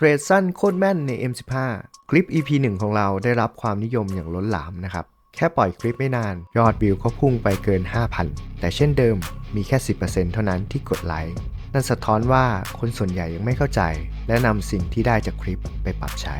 เทรดสั้นโคตรแม่นใน M15 คลิป EP 1 ของเราได้รับความนิยมอย่างล้นหลามนะครับ แค่ปล่อยคลิปไม่นาน ยอดวิวก็พุ่งไปเกิน 5,000 แต่เช่นเดิมมีแค่ 10%เท่านั้นที่กดไลค์นั่นสะท้อนว่าคนส่วนใหญ่ยังไม่เข้าใจ และนำสิ่งที่ได้จากคลิปไปปรับใช้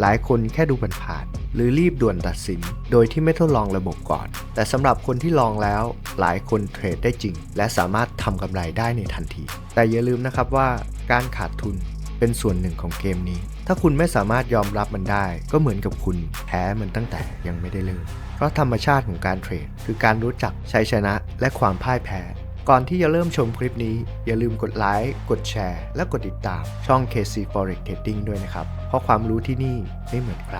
หลายคนแค่ดูผ่านๆหรือรีบด่วนตัดสิน โดยที่ไม่ทดลองระบบก่อน แต่สำหรับคนที่ลองแล้ว หลายคนเทรดได้จริง และสามารถทำกำไรได้ในทันที แต่อย่าลืมนะครับว่าการขาดทุน เป็นส่วนหนึ่งของเกมนี้ ถ้าคุณไม่สามารถยอมรับมันได้ ก็เหมือนกับคุณแพ้มันตั้งแต่ยังไม่ได้เริ่มเพราะธรรมชาติของการเทรด คือการรู้จักชัยชนะและความพ่ายแพ้ ก่อนที่จะเริ่มชมคลิปนี้ อย่าลืมกดไลค์กดแชร์ และกดติดตามช่อง KC Forex Trading ด้วยนะครับ เพราะความรู้ที่นี่ไม่เหมือนใคร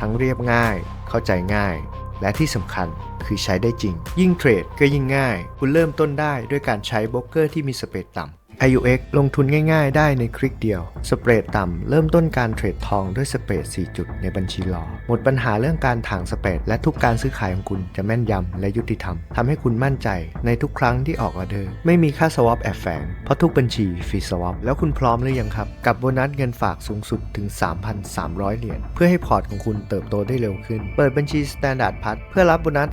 ทั้งเรียบง่าย เข้าใจง่ายและที่สำคัญคือใช้ได้จริง ยิ่งเทรดก็ยิ่งง่าย คุณเริ่มต้นได้ด้วยการใช้โบรกเกอร์ที่มีสเปรดต่ำ IUX ลงทุนง่ายๆ ได้ในคลิกเดียว สเปรดต่ำ เริ่มต้นการเทรดทองด้วยสเปรด 4 จุดในบัญชีรอ หมดปัญหาเรื่องการถางสเปรดและทุกการซื้อขายของคุณจะแม่นยำและยุติธรรมทำให้คุณมั่นใจในทุกครั้งที่ออกออเดอร์ ไม่มีค่าสวอปแอบแฝง เพราะทุกบัญชีฟรีสวอปแล้วคุณพร้อมหรือยังครับ กับโบนัสเงินฝากสูงสุดถึง 3,300 เหรียญเพื่อให้พอร์ตของคุณเติบโตได้เร็วขึ้น เปิดบัญชี Standard p a s เพื่อรับโบนัส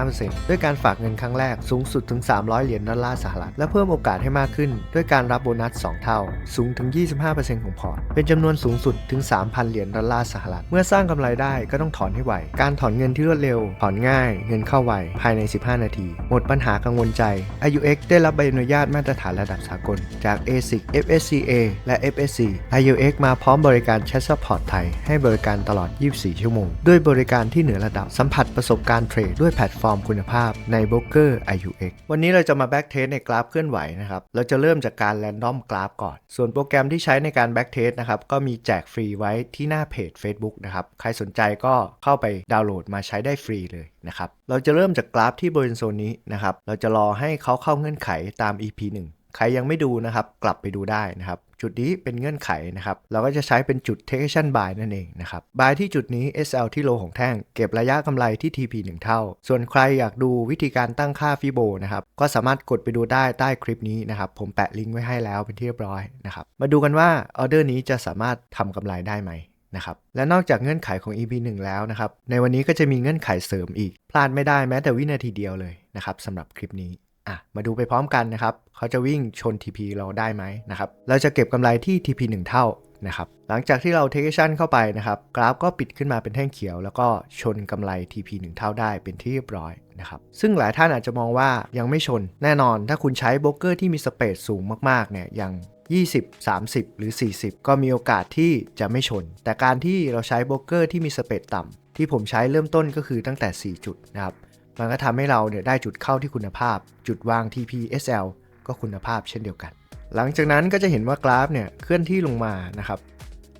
35%ด้วยการฝากเงินครั้งแรกสูงสุดถึง 300 เหรียญดอลลาร์สหรัฐและเพิ่มโอกาสให้มากขึ้นด้วยการรับโบนัส 2 เท่า สูงถึง 25%ของพอร์ต เป็นจำนวนสูงสุดถึง 3,000 เหรียญดอลลาร์สหรัฐ เมื่อสร้างกำไรได้ก็ต้องถอนให้ไว การถอนเงินที่รวดเร็ว ถอนง่าย เงินเข้าไว ภายใน 15 นาที หมดปัญหากังวลใจ IUX ได้รับใบอนุญาตมาตรฐานระดับสากล จาก ASIC FSCA และ FSC IUX มาพร้อมบริการแชทซัพพอร์ตไทย ให้บริการตลอด 24 ชั่วโมง ด้วยบริการที่เหนือระดับ สัมผัสประสบการณ์เทรดด้วยแพลตฟอร์มคุณภาพในโบรกเกอร์ IUX วันนี้เราจะมาแบ็กเทสในกราฟเคลื่อนไหวนะครับ เราจะเริ่มจากการ random graph ก่อน ส่วนโปรแกรมที่ใช้ในการ backtest นะครับก็มีแจกฟรีไว้ที่หน้าเพจ Facebook นะครับ ใครสนใจก็เข้าไปดาวน์โหลดมาใช้ได้ฟรีเลยนะครับ เราจะเริ่มจากกราฟที่บริเวณโซนนี้นะครับ เราจะรอให้เขาเข้าเงื่อนไขตาม EP 1 ใครยังไม่ดูนะครับ กลับไปดูได้นะครับ จุดนี้เป็นเงื่อนไขนะครับ เราก็จะใช้เป็นจุด take action buy นั่นเองนะครับ buy ที่จุดนี้ SL ที่โลของแท่ง เก็บระยะกำไรที่ TP 1 เท่า ส่วนใครอยากดูวิธีการตั้งค่าฟิโบนะครับ ก็สามารถกดไปดูได้ใต้คลิปนี้นะครับ ผมแปะลิงก์ไว้ให้แล้วเป็นที่เรียบร้อยนะครับ มาดูกันว่าออเดอร์นี้จะสามารถทำกำไรได้ไหมนะครับและนอกจากเงื่อนไขของ EP 1 แล้วนะครับ ในวันนี้ก็จะมีเงื่อนไขเสริมอีก พลาดไม่ได้แม้แต่วินาทีเดียวเลยนะครับสำหรับคลิปนี้ อะมาดูไปพร้อมกันนะครับเขาจะวิ่งชน TP เราได้ไหมนะครับเราจะเก็บกำไรที่ TP 1 เท่านะครับหลังจากที่เรา take action เข้าไปนะครับกราฟก็ปิดขึ้นมาเป็นแท่งเขียว แล้วก็ชนกำไร TP 1 เท่าได้เป็นที่เรียบร้อยนะครับซึ่งหลายท่านอาจจะมองว่ายังไม่ชนแน่นอน ถ้าคุณใช้โบรกเกอร์ที่มีสเปซสูงมากๆเนี่ยอย่าง20 30 หรือ 40 ก็มีโอกาสที่จะไม่ชน แต่การที่เราใช้โบรกเกอร์ที่มีสเปซต่ำที่ผมใช้เริ่มต้นก็คือตั้งแต่ 4 จุดนะครับ มันก็ทำให้เราเนี่ยได้จุดเข้าที่คุณภาพ จุดวาง TP SL ก็คุณภาพเช่นเดียวกัน หลังจากนั้นก็จะเห็นว่ากราฟเนี่ยเคลื่อนที่ลงมานะครับ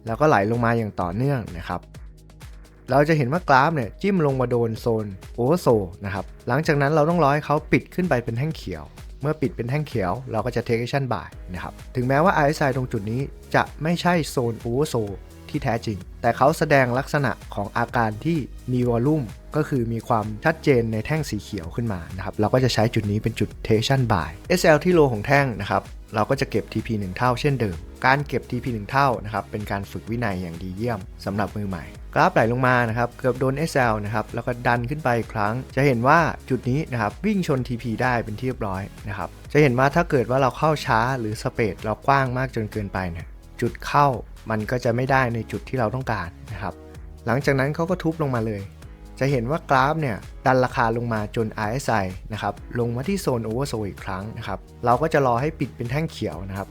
แล้วก็ไหลลงมาอย่างต่อเนื่องนะครับ เราจะเห็นว่ากราฟเนี่ยจิ้มลงมาโดนโซนโอเวอร์โซนะครับ หลังจากนั้นเราต้องรอให้เขาปิดขึ้นไปเป็นแท่งเขียว เมื่อปิดเป็นแท่งเขียว เราก็จะ take action buy นะครับ ถึงแม้ว่า RSI ตรงจุดนี้จะไม่ใช่โซนโอเวอร์โซที่แท้จริง แต่เขาแสดงลักษณะของอาการที่มีวอลลุ่มก็คือมีความชัดเจนในแท่งสีเขียวขึ้นมานะครับ เราก็จะใช้จุดนี้เป็นจุด tension buy SL ที่โลของแท่งนะครับ เราก็จะเก็บ TP 1 เท่าเช่นเดิม การเก็บ TP 1 เท่านะครับเป็นการฝึกวินัยอย่างดีเยี่ยมสำหรับมือใหม่ กราฟไหลลงมานะครับเกือบโดน SL นะครับแล้วก็ดันขึ้นไปอีกครั้ง จะเห็นว่าจุดนี้นะครับวิ่งชน TP ได้เป็นที่เรียบร้อยนะครับจะเห็นว่าถ้าเกิดว่าเราเข้าช้าหรือสเปดเรากว้างมากจนเกินไปเนี่ยจุดเข้ามันก็จะไม่ได้ในจุดที่เราต้องการนะครับหลังจากนั้นเขาก็ทุบลงมาเลย จะเห็นว่ากราฟเนี่ยดันราคาลงมาจน RSI นะครับลงมาที่โซนโอเวอร์โซอีกครั้งนะครับเราก็จะรอให้ปิดเป็นแท่งเขียวนะครับ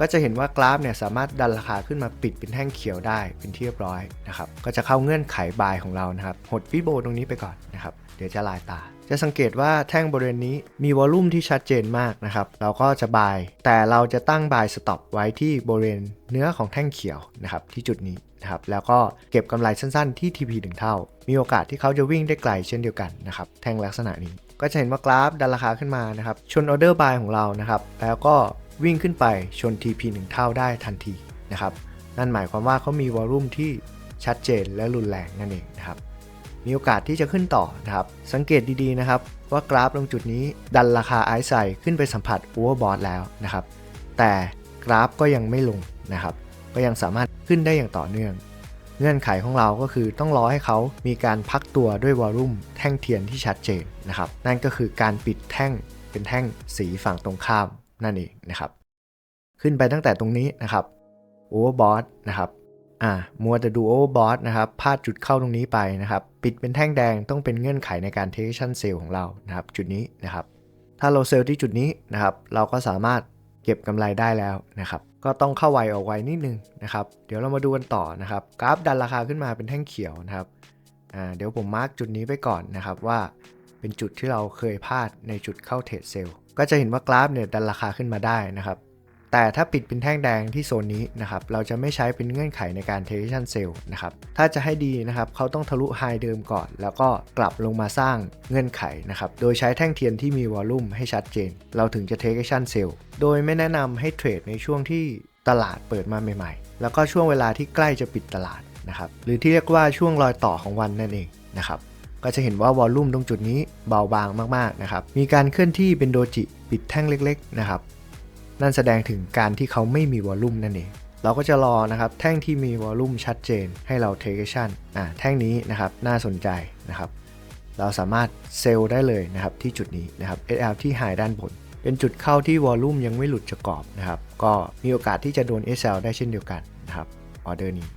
ก็จะเห็นว่ากราฟเนี่ยสามารถดันราคาขึ้นมาปิดเป็นแท่งเขียวได้เป็นที่เรียบร้อยนะครับก็จะเข้าเงื่อนไขบายของเรานะครับหดฟิโบตรงนี้ไปก่อนนะครับเดี๋ยวจะลายตา จะสังเกตว่าแท่งบริเวณนี้มีวอลลุ่มที่ชัดเจนมากนะครับเราก็จะบาย แต่เราจะตั้งบายสต็อปไว้ที่บริเวณเนื้อของแท่งเขียวนะครับที่จุดนี้นะครับแล้วก็เก็บกำไรสั้นๆที่ TP 1เท่า มีโอกาสที่เขาจะวิ่งได้ไกลเช่นเดียวกันนะครับแท่งลักษณะนี้ก็จะเห็นว่ากราฟดันราคาขึ้นมานะครับชนออเดอร์บายของเรานะครับแล้วก็ วิ่งขึ้นไปชน TP 1 เท่าได้ทันทีนะครับ นั่นหมายความว่าเขามีวอลลุ่มที่ชัดเจนและรุนแรงนั่นเองนะครับ มีโอกาสที่จะขึ้นต่อนะครับ สังเกตดีๆนะครับ ว่ากราฟตรงจุดนี้ดันราคาไอซ์ไซขึ้นไปสัมผัสโอเวอร์บอทแล้วนะครับ แต่กราฟก็ยังไม่ลงนะครับ ก็ยังสามารถขึ้นได้อย่างต่อเนื่อง เงื่อนไขของเราก็คือต้องรอให้เขามีการพักตัวด้วยวอลลุ่มแท่งเทียนที่ชัดเจนนะครับ นั่นก็คือการปิดแท่งเป็นแท่งสีฝั่งตรงข้าม นั่นเองนะครับ ขึ้นไปตั้งแต่ตรงนี้นะครับโอเวอร์บอทนะครับอ่ามัวแต่ดูโอเวอร์บอทนะครับพลาดจุดเข้าตรงนี้ไปนะครับ ปิดเป็นแท่งแดงต้องเป็นเงื่อนไขในการเทคชั่นเซลล์ของเรานะครับ จุดนี้นะครับ ถ้าเราเซลล์ที่จุดนี้นะครับ เราก็สามารถเก็บกำไรได้แล้วนะครับ ก็ต้องเข้าไวออกไวนิดนึงนะครับ เดี๋ยวเรามาดูกันต่อนะครับ กราฟดันราคาขึ้นมาเป็นแท่งเขียวนะครับอ่าเดี๋ยวผมมาร์กจุดนี้ไว้ก่อนนะครับว่าเป็นจุดที่เราเคยพลาดในจุดเข้าเทรดเซลล์ ก็จะเห็นว่ากราฟเนี่ยดันราคาขึ้นมาได้นะครับ แต่ถ้าปิดเป็นแท่งแดงที่โซนนี้นะครับ เราจะไม่ใช้เป็นเงื่อนไขในการเทคชั่นเซลล์นะครับ ถ้าจะให้ดีนะครับเขาต้องทะลุไฮเดิมก่อน แล้วก็กลับลงมาสร้างเงื่อนไขนะครับ โดยใช้แท่งเทียนที่มีวอลลุ่มให้ชัดเจน เราถึงจะเทคชั่นเซลล์ โดยไม่แนะนำให้เทรดในช่วงที่ตลาดเปิดมาใหม่ๆ แล้วก็ช่วงเวลาที่ใกล้จะปิดตลาดนะครับ หรือที่เรียกว่าช่วงรอยต่อของวันนั่นเองนะครับ ก็จะเห็นว่าวอลลุ่มตรงจุดนี้เบาบางมากๆนะครับ มีการเคลื่อนที่เป็นโดจิปิดแท่งเล็กๆนะครับ นั่นแสดงถึงการที่เขาไม่มีวอลลุ่มนั่นเอง เราก็จะรอนะครับแท่งที่มีวอลลุ่มชัดเจนให้เราเทคชั่นอ่าแท่งนี้นะครับน่าสนใจนะครับ เราสามารถเซลล์ได้เลยนะครับที่จุดนี้นะครับ SL ที่หายด้านบน เป็นจุดเข้าที่วอลลุ่มยังไม่หลุดจากกรอบนะครับ ก็มีโอกาสที่จะโดน SL ได้เช่นเดียวกันนะครับออเดอร์นี้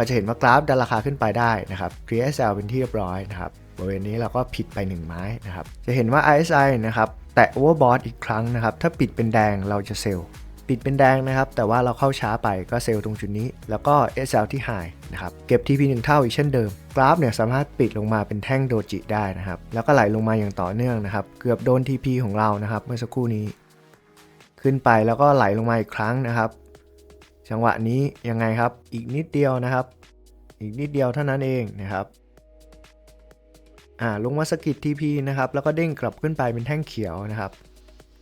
ก็จะเห็นว่ากราฟดันราคาขึ้นไปได้นะครับ PSL เป็นที่เรียบร้อยนะครับบริเวณนี้เราก็ผิดไป 1 ไม้นะครับ จะเห็นว่า RSI นะครับแตะ overbought อีกครั้งนะครับ ถ้าปิดเป็นแดงเราจะเซลล์ปิดเป็นแดงนะครับ แต่ว่าเราเข้าช้าไปก็เซลล์ตรงจุดนี้ แล้วก็ SL ที่ high นะครับ เก็บ TP 1 เท่าอีกเช่นเดิม กราฟเนี่ยสามารถปิดลงมาเป็นแท่งโดจิได้นะครับ แล้วก็ไหลลงมาอย่างต่อเนื่องนะครับ เกือบโดน TP ของเรานะครับ เมื่อสักครู่นี้ ขึ้นไปแล้วก็ไหลลงมาอีกครั้งนะครับ จังหวะนี้ยังไงครับ อีกนิดเดียวนะครับ อีกนิดเดียวเท่านั้นเองนะครับอ่าลงมาสกิด TP นะครับ แล้วก็เด้งกลับขึ้นไปเป็นแท่งเขียวนะครับ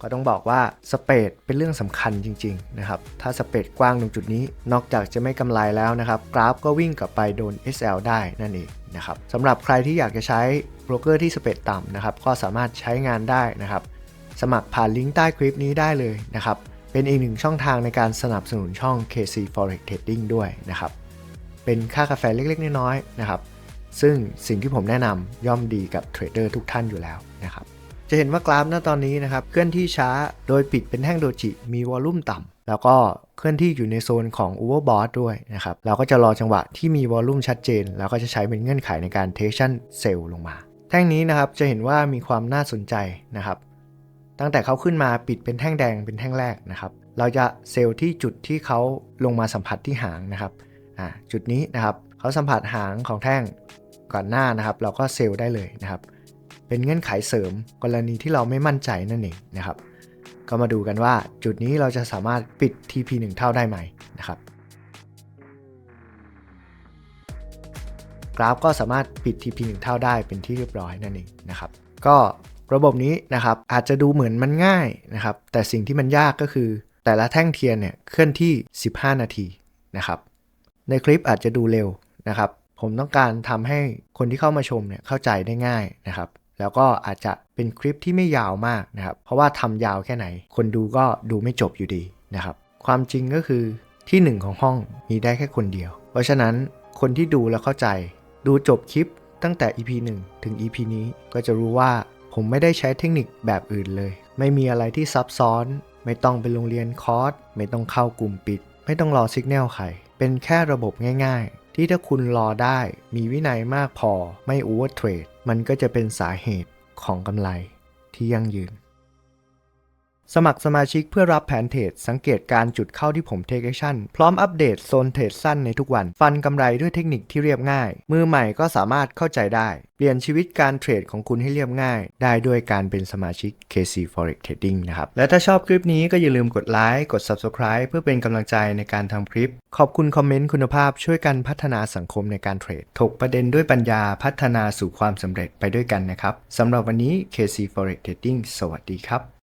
ก็ต้องบอกว่าสเปดเป็นเรื่องสำคัญจริงๆนะครับ ถ้าสเปดกว้างตรงจุดนี้ นอกจากจะไม่กำไรแล้วนะครับ กราฟก็วิ่งกลับไปโดน SL ได้นั่นเองนะครับสำหรับใครที่อยากจะใช้โบรกเกอร์ที่สเปดต่ำนะครับ ก็สามารถใช้งานได้นะครับ สมัครผ่านลิงก์ใต้คลิปนี้ได้เลยนะครับ เป็นอีกหนึ่งช่องทางในการสนับสนุนช่อง KC Forex Trading ด้วยนะครับ เป็นค่ากาแฟเล็กๆ น้อยๆนะครับ ซึ่งสิ่งที่ผมแนะนำย่อมดีกับเทรดเดอร์ทุกท่านอยู่แล้วนะครับ จะเห็นว่ากราฟณตอนนี้นะครับ เคลื่อนที่ช้าโดยปิดเป็นแท่งโดจิ มีวอลลุ่มต่ำแล้วก็เคลื่อนที่อยู่ในโซนของ Overbought ด้วยนะครับ เราก็จะรอจังหวะที่มีวอลลุ่มชัดเจน แล้วก็จะใช้เป็นเงื่อนไขในการเทคชั่นเซลล์ลงมา แท่งนี้นะครับจะเห็นว่ามีความน่าสนใจนะครับ ตั้งแต่เขาขึ้นมาปิดเป็นแท่งแดงเป็นแท่งแรกนะครับ เราจะเซลล์ที่จุดที่เขาลงมาสัมผัสที่หางนะครับจุดนี้นะครับเขาสัมผัสหางของแท่งก่อนหน้านะครับ เราก็เซลล์ได้เลยนะครับ เป็นเงื่อนไขเสริมกรณีที่เราไม่มั่นใจนั่นเองนะครับ ก็มาดูกันว่าจุดนี้เราจะสามารถปิด TP 1เท่าได้ไหมนะครับกราฟก็สามารถปิด TP 1เท่าได้เป็นที่เรียบร้อยนั่นเองนะครับ ก็ ระบบนี้นะครับอาจจะดูเหมือนมันง่ายนะครับ แต่สิ่งที่มันยากก็คือ แต่ละแท่งเทียนเนี่ยเคลื่อนที่ 15 นาทีนะครับ ในคลิปอาจจะดูเร็วนะครับ ผมต้องการทำให้คนที่เข้ามาชมเนี่ยเข้าใจได้ง่ายนะครับ แล้วก็อาจจะเป็นคลิปที่ไม่ยาวมากนะครับ เพราะว่าทำยาวแค่ไหน คนดูก็ดูไม่จบอยู่ดีนะครับ ความจริงก็คือที่ 1 ของห้องมีได้แค่คนเดียว เพราะฉะนั้นคนที่ดูแล้วเข้าใจ ดูจบคลิปตั้งแต่ EP 1 ถึง EP นี้ก็จะรู้ว่า ผมไม่ได้ใช้เทคนิคแบบอื่นเลย ไม่มีอะไรที่ซับซ้อน ไม่ต้องไปโรงเรียนคอร์ส ไม่ต้องเข้ากลุ่มปิด ไม่ต้องรอสัญญาณใคร เป็นแค่ระบบง่าย ๆ ที่ถ้าคุณรอได้ มีวินัยมากพอ ไม่โอเวอร์เทรด มันก็จะเป็นสาเหตุของกำไรที่ยั่งยืน สมัครสมาชิกเพื่อรับแผนเทรดสังเกตการจุดเข้าที่ผมเทคแอคชั่นพร้อมอัปเดตโซนเทรดสั้นในทุกวัน ฟันกำไรด้วยเทคนิคที่เรียบง่าย มือใหม่ก็สามารถเข้าใจได้ เปลี่ยนชีวิตการเทรดของคุณให้เรียบง่าย ได้ด้วยการเป็นสมาชิก KC Forex Trading นะครับ และถ้าชอบคลิปนี้ก็อย่าลืมกดไลค์กด Subscribe เพื่อเป็นกำลังใจในการทำคลิป ขอบคุณคอมเมนต์คุณภาพช่วยกันพัฒนาสังคมในการเทรดถกประเด็นด้วยปัญญาพัฒนาสู่ความสำเร็จไปด้วยกันนะครับสำหรับวันนี้ KC Forex Trading สวัสดีครับ